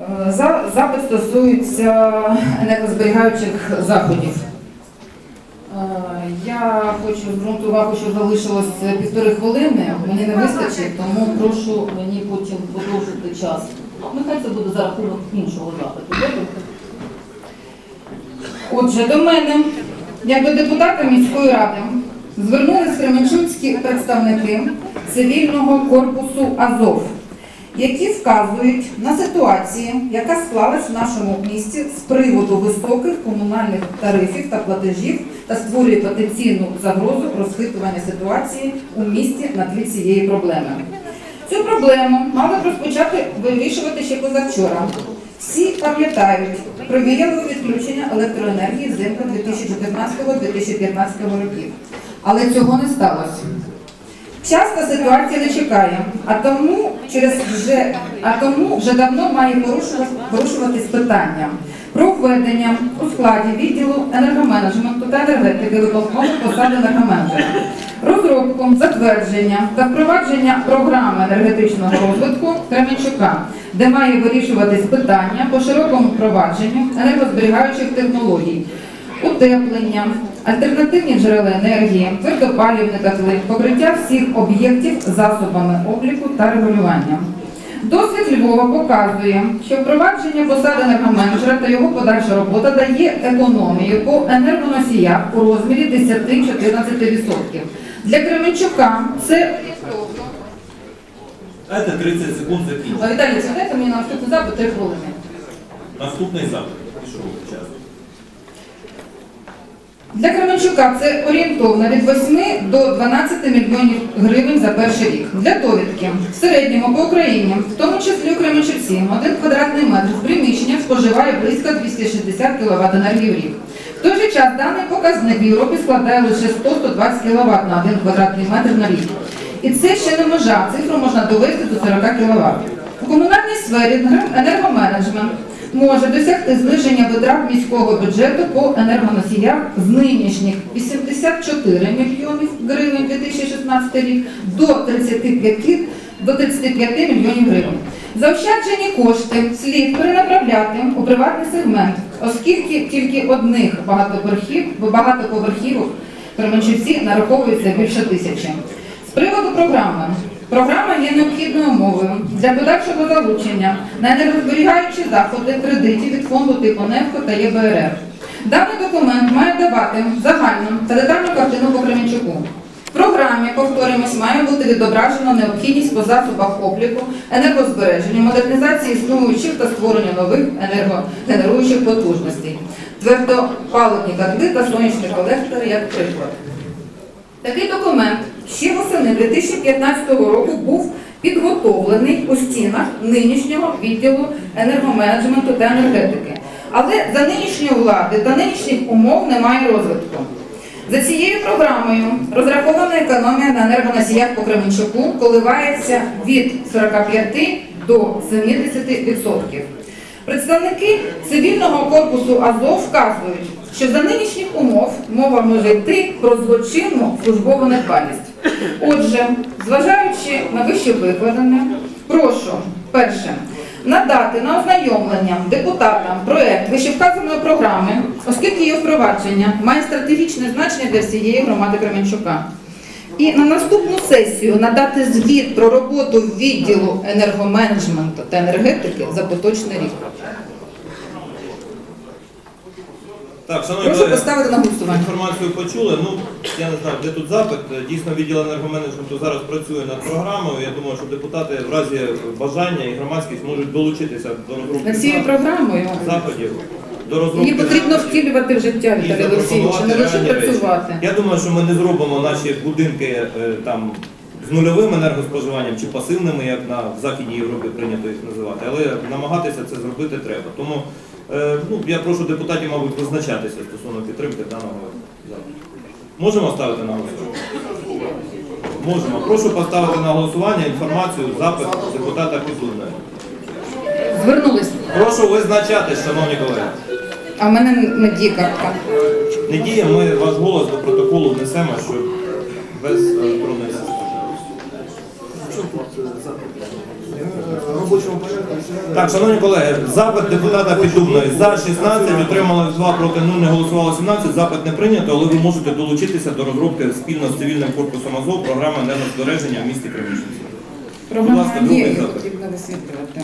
Е, за- Запит стосується енергозберігаючих заходів. Е, Я хочу звернути увагу, що залишилось півтори хвилини. Мені не вистачить, тому прошу мені потім подовжити час. Нехай це буде за рахунок іншого запиту. Отже, до мене, як до депутата міської ради, звернулись кременчуцькі представники цивільного корпусу Азов, які вказують на ситуацію, яка склалась в нашому місті з приводу високих комунальних тарифів та платежів та створює потенційну загрозу розхитування ситуації у місті на тлі цієї проблеми. Цю проблему мали б розпочати вирішувати ще позавчора. Всі пам'ятають про віялове відключення електроенергії взимку 2014-2015 років. Але цього не сталося. Часто ситуація не чекає, а тому через вже а тому вже давно має порушуватись питання про введення у складі відділу енергоменеджменту та енергетики виконкому посади енергоменеджера, розробку, затвердження та впровадження програми енергетичного розвитку Кременчука, де має вирішуватись питання по широкому впровадженню енергозберігаючих технологій утеплення, альтернативні джерела енергії, твердопалівні котли, покриття всіх об'єктів засобами обліку та регулювання. Досвід Львова показує, що впровадження посади енергоменеджера та його подальша робота дає економію по енергоносіях у розмірі 10-14%. Для Кременчука це Дайте 30 секунд закінчити. Віталій, дайте мені на наступний запит 3 хвилини. Наступний запит. Пішов час. Для Кременчука це орієнтовно від 8 до 12 мільйонів гривень за перший рік. Для довідки в середньому по Україні, в тому числі у Кременчуці, один квадратний метр приміщення споживає близько 260 кВт енергії в рік. В той же час даний показник в Європі складає лише 100-120 кВт на один квадратний метр на рік. І це ще не межа, цифру можна довести до 40 кВт. У комунальній сфері енергоменеджмент може досягти зниження витрат міського бюджету по енергоносіях з нинішніх 84 мільйонів гривень 2016 рік до 35 до 35 мільйонів гривень. Заощаджені кошти слід перенаправляти у приватний сегмент, оскільки тільки одних багатоповерхів, багатоповерхівок Кременчуці нараховується більше тисячі. З приводу програми. Програма є необхідною умовою для подальшого залучення на енергозберігаючі заходи кредитів від фонду типу НЕФКО та ЄБРР. Даний документ має давати загальну та детальну картину по Кременчуку. В програмі, повторюємось, має бути відображена необхідність по засобах обліку, енергозбереження, модернізації існуючих та створення нових енергогенеруючих потужностей, твердопаливні котли та сонячні колектори, як приклад. Такий документ ще восени 2015 року був підготовлений у стінах нинішнього відділу енергоменеджменту та енергетики. Але за нинішньої влади та нинішніх умов немає розвитку. За цією програмою розрахована економія на енергоносіях по Кременчуку коливається від 45 до 70%. Представники цивільного корпусу АЗОВ вказують, що за нинішніх умов мова може йти про злочинну службову недбалість. Отже, зважаючи на вище викладене, прошу перше надати на ознайомлення депутатам проект вищевказаної програми, оскільки її впровадження має стратегічне значення для всієї громади Кременчука. І на наступну сесію надати звіт про роботу відділу енергоменеджменту та енергетики за поточний рік. Так, шановні Прошу колеги, поставити на голосування. інформацію почули. Ну, я не знаю, де тут запит. Дійсно, відділ енергоменеджменту зараз працює над програмою. Я думаю, що депутати в разі бажання і громадськість можуть долучитися до розробки Над цією зап- програмою заходів. До розробки її потрібно заходів. втілювати в життя, і Віталій Олексійович, не лише реальні речі. працювати. Я думаю, що ми не зробимо наші будинки е, там з нульовим енергоспоживанням чи пасивними, як на в Західній Європі прийнято їх називати, але намагатися це зробити треба. Тому ну, я прошу депутатів, мабуть, визначатися стосовно підтримки даного заходу. Можемо ставити на голосування? Можемо. Прошу поставити на голосування інформацію, запит депутата Підлудної. Звернулись. Прошу визначатись, шановні колеги. А в мене не діє картка. Не діє, ми ваш голос до протоколу внесемо, що без електронної системи. Так, шановні колеги, запит депутата Піддубної за 16, отримали 2 проти 0, не голосувало 17, запит не прийнято, але ви можете долучитися до розробки спільно з цивільним корпусом АЗОВ програми енергозбереження в місті Кремінчинці. Будь ласка, є, другий її запит. потрібно висвітлювати.